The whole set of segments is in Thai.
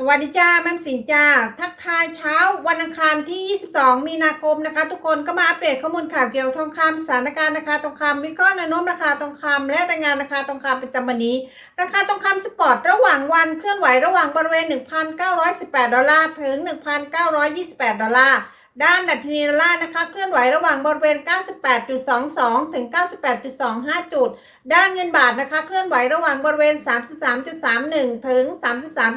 สวัสดีจ้าแม่สินจ้า ทักทายเช้าวันอังคารที่ 22 มีนาคมนะคะ ทุกคนก็มาอัปเดตข้อมูลข่าวเกี่ยวกับทองคำสถานการณ์ราคาทองคำวิเคราะห์แนวโน้มราคาทองคำและรายงานราคาทองคำประจำวันนี้ ราคาทองคำสปอร์ตระหว่างวันเคลื่อนไหวระหว่างบริเวณ 1,918 ดอลลาร์ถึง 1,928 ดอลลาร์ ด้านดัชนีดอลลาร์นะคะ เคลื่อนไหวระหว่างบริเวณ 98.22 ถึง 98.25 จุด ด้านเงินบาทนะคะ เคลื่อนไหวระหว่างบริเวณ 33.31 ถึง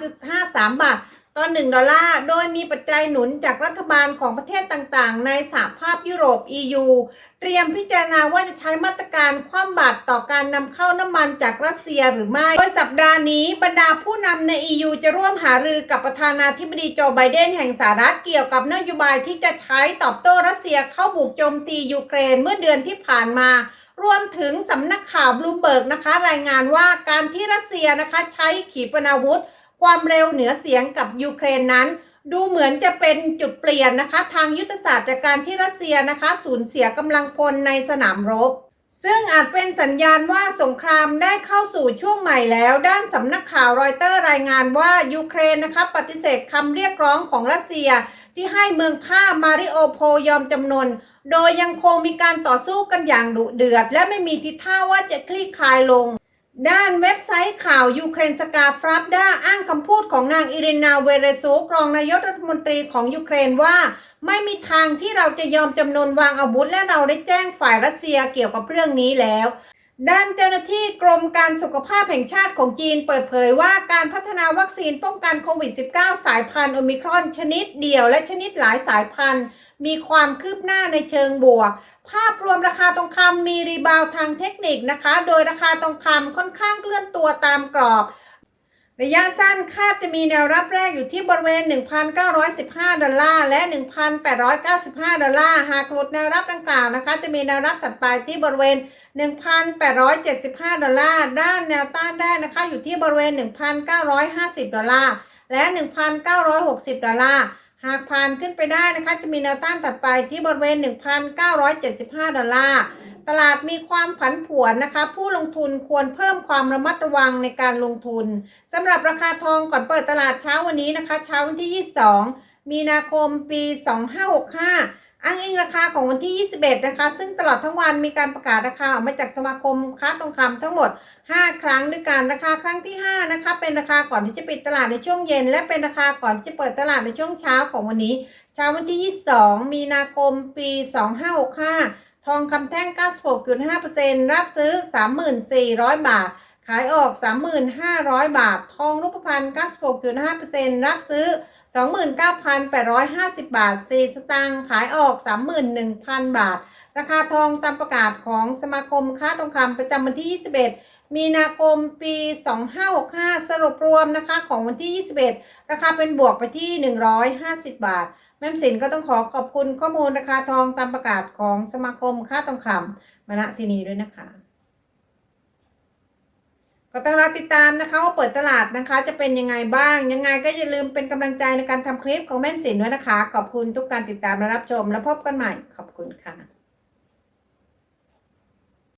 33.53 บาท ต่อ1ดอลลาร์ โดยมีปัจจัยหนุนจากรัฐบาลของประเทศต่างๆ ในสหภาพยุโรป EU เตรียมพิจารณาว่าจะใช้มาตรการคว่ำบาตรต่อการนำเข้าน้ำมันจากรัสเซียหรือไม่ โดยสัปดาห์นี้บรรดาผู้นำใน EU จะร่วมหารือกับประธานาธิบดีโจไบเดนแห่งสหรัฐเกี่ยวกับนโยบายที่จะใช้ตอบโต้รัสเซียเข้าบุกโจมตียูเครนเมื่อเดือนที่ผ่านมารวมถึงสำนักข่าวบลูเบิร์กนะคะ รายงานว่าการที่รัสเซียนะคะใช้ขีปนาวุธ ความเร็วเหนือเสียงกับยูเครนนั้น ดูเหมือนจะเป็นจุดเปลี่ยนนะคะ ทางยุทธศาสตร์จากการที่รัสเซียนะคะสูญเสียกำลังพลในสนามรบ ซึ่งอาจเป็นสัญญาณว่าสงครามได้เข้าสู่ช่วงใหม่แล้ว ด้านสำนักข่าวรอยเตอร์รายงานว่ายูเครนนะคะปฏิเสธคำเรียกร้องของรัสเซีย ที่ให้เมืองท่ามาริโอโพยอมจำนนโดยยังคงมีการต่อสู้กันอย่างดุเดือด และไม่มีทิศท่าว่าจะคลี่คลายลง ด้านเว็บไซต์ข่าวยูเครนสกาฟราบดาอ้างคำพูดของนางอิรินาเวเรซุกรองนายกรัฐมนตรีของยูเครนว่า ไม่มีทางที่เราจะยอมจำนวนวางอาวุธและเราได้แจ้งฝ่ายรัสเซียเกี่ยวกับเรื่องนี้แล้ว ด้านเจ้าหน้าที่กรมการสุขภาพแห่งชาติของจีนเปิดเผยว่าการพัฒนาวัคซีนป้องกันโควิด -19 สายพันธุ์โอมิครอนชนิดเดียวและชนิดหลายสายพันธุ์ มีความคืบหน้าในเชิงบวก ภาพรวมราคาทองคำมีรีบาวทางเทคนิคนะคะ โดยราคาทองคำค่อนข้างเคลื่อนตัวตามกรอบ ระยะสั้นคาดจะมีแนวรับแรกอยู่ที่บริเวณ 1,915 ดอลลาร์ และ 1,895 ดอลลาร์ หากหลุดแนวรับดังกล่าวนะคะ จะมีแนวรับถัดไปที่บริเวณ 1,875 ดอลลาร์ ด้านแนวต้านได้นะคะอยู่ที่บริเวณ 1,950 ดอลลาร์ และ 1,960 ดอลลาร์ หากผ่านขึ้นไปได้นะคะจะมีแนวต้านถัดไปที่บริเวณ 1,975 ดอลลาร์ตลาดมีความผันผวนนะคะ ผู้ลงทุนควรเพิ่มความระมัดระวังในการลงทุนสำหรับราคาทองก่อนเปิดตลาดเช้าวันนี้นะคะ เช้าวันที่ 22 มีนาคมปี 2565 อ้างอิงราคาของวันที่ 21 นะคะ ซึ่งตลอดทั้งวันมีการประกาศราคาออกมาจากสมาคมค้าทองคำทั้งหมด 5 ครั้งด้วยกันราคาครั้งที่ 5 นะคะ เป็นราคาก่อนที่จะปิดตลาดในช่วงเย็น และเป็นราคาก่อนที่จะเปิดตลาดในช่วงเช้าของวันนี้ เช้าวันที่ 22 มีนาคมปี 2565 ทองคำแท่ง 96.5%รับซื้อ 3,400บาท ขายออก 3,500 บาท ทองรูปพรรณ96.5%รับซื้อ 29,850 บาท 4 สตางค์ขายออก 31,000 บาท ราคาทองตามประกาศของสมาคมค้าทองคำประจำวันที่ 21 มีนาคมปี 2565 สรุปรวมนะคะของวันที่ 21 ราคาเป็นบวกไปที่ 150 บาท แม่มสินก็ต้องขอขอบคุณข้อมูลราคาทองตามประกาศของสมาคมค้าทองคำมาณที่นี้ด้วยนะคะ ก็ต้องรอติดตามนะคะว่าเปิดตลาดนะคะ จะเป็นยังไงบ้าง ยังไงก็อย่าลืมเป็นกำลังใจในการทำคลิปของแม่มสินด้วยนะคะ ขอบคุณทุกการติดตามและรับชม แล้วพบกันใหม่ ขอบคุณค่ะ